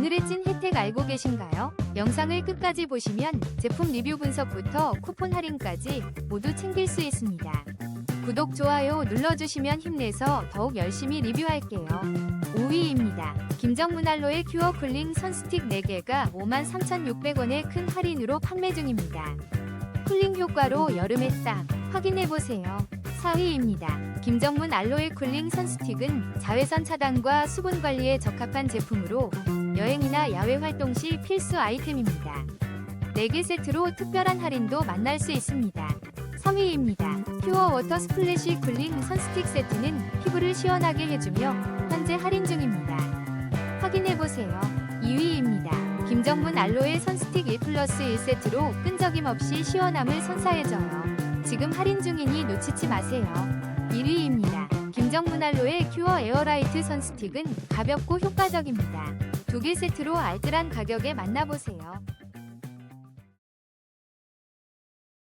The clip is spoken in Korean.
오늘의 찐 혜택 알고 계신가요? 영상을 끝까지 보시면 제품 리뷰 분석부터 쿠폰 할인까지 모두 챙길 수 있습니다. 구독, 좋아요 눌러주시면 힘내서 더욱 열심히 리뷰할게요. 5위입니다. 김정문 알로에 큐어 쿨링 선스틱 4개가 53,600원의 큰 할인으로 판매 중입니다. 쿨링 효과로 여름에 딱 확인해보세요. 4위입니다. 김정문 알로에 쿨링 선스틱은 자외선 차단과 수분 관리에 적합한 제품으로 여행이나 야외 활동 시 필수 아이템입니다. 4개 세트로 특별한 할인도 만날 수 있습니다. 3위입니다. 퓨어 워터 스플래시 쿨링 선스틱 세트는 피부를 시원하게 해주며 현재 할인 중입니다. 확인해보세요. 2위입니다. 김정문 알로에 선스틱 1 플러스 1세트로 끈적임 없이 시원함을 선사해줘요. 지금 할인 중이니 놓치지 마세요. 1위입니다. 김정문 알로에 큐어 에어라이트 선스틱은 가볍고 효과적입니다. 두 개 세트로 알뜰한 가격에 만나보세요.